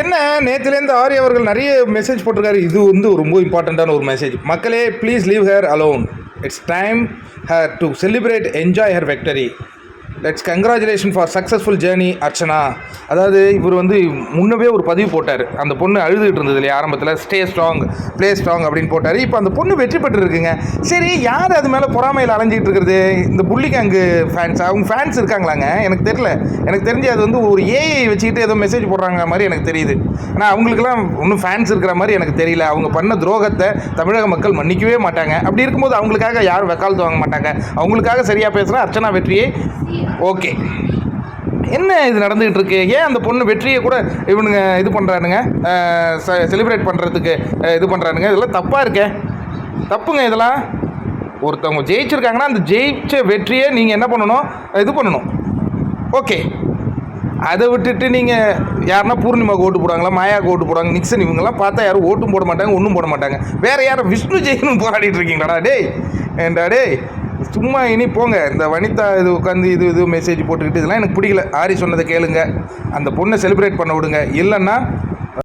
என்ன நேற்றுலேருந்து ஆரி அவர்கள் நிறைய மெசேஜ் போட்டிருக்காரு. இது வந்து ரொம்ப இம்பார்ட்டண்ட்டான ஒரு மெசேஜ் மக்களே please leave her alone it's time her to celebrate enjoy her victory let's congratulation for successful journey Archana அதாவது இவர் வந்து முன்னவே ஒரு பதிவு போட்டார். அந்த பொண்ணு அழுதுகிட்டு இருந்தது இல்லையா ஆரம்பத்தில்? ஸ்டே ஸ்ட்ராங் ப்ளே ஸ்ட்ராங் அப்படின்னு போட்டார். இப்போ அந்த பொண்ணு வெற்றி பெற்றுருக்குங்க. சரி யார் அது மேலே பொறாமையில் அலைஞ்சிட்டு இருக்கிறது? இந்த புள்ளிக்காங்கு ஃபேன்ஸ் அவங்க ஃபேன்ஸ் இருக்காங்களாங்க? எனக்கு தெரியல. எனக்கு தெரிஞ்சு அது வந்து ஒரு ஏஐ வச்சுக்கிட்டு ஏதோ மெசேஜ் போடுறாங்க மாதிரி எனக்கு தெரியுது. ஆனால் அவங்களுக்குலாம் ஒன்றும் ஃபேன்ஸ் இருக்கிற மாதிரி எனக்கு தெரியல. அவங்க பண்ண துரோகத்தை தமிழக மக்கள் மன்னிக்கவே மாட்டாங்க. அப்படி இருக்கும்போது அவங்களுக்காக யாரும் வக்காலத்து வாங்க மாட்டாங்க. அவங்களுக்காக சரியாக பேசுகிற அர்ச்சனா வெற்றியை ஓகே. என்ன இது நடந்துகிட்டு இருக்கு ஏன் அந்த பொண்ணு வெற்றியை கூட இவனுங்க இது பண்ணுறானுங்க செலிப்ரேட் பண்ணுறதுக்கு இது பண்ணுறானுங்க இதெல்லாம் தப்பாக இருக்கே. தப்புங்க இதெல்லாம். ஒருத்தவங்க ஜெயிச்சிருக்காங்கன்னா அந்த ஜெயிச்ச வெற்றியை நீங்கள் என்ன பண்ணணும்? இது பண்ணணும். ஓகே. அதை விட்டுட்டு நீங்கள் யாருன்னா பூர்ணிமாவுக்கு ஓட்டு போடுவாங்களா மாயாவுக்கு ஓட்டு போடுவாங்க நிக்சன் இவங்கெல்லாம் பார்த்தா யாரும் ஓட்டும் போட மாட்டாங்க ஒன்றும் போட மாட்டாங்க. வேறு யாரும் விஷ்ணு ஜெயினும் போராடிட்டு இருக்கீங்களாடா டேய். ஏண்டா டேய். சும்மா இனி போங்க. இந்த வனிதா இது உட்காந்து இது இது மெசேஜ் போட்டுக்கிட்டு இதெல்லாம் எனக்கு பிடிக்கல. ஆரி சொன்னதை கேளுங்க. அந்த பொண்ணை செலிப்ரேட் பண்ண விடுங்க. இல்லைன்னா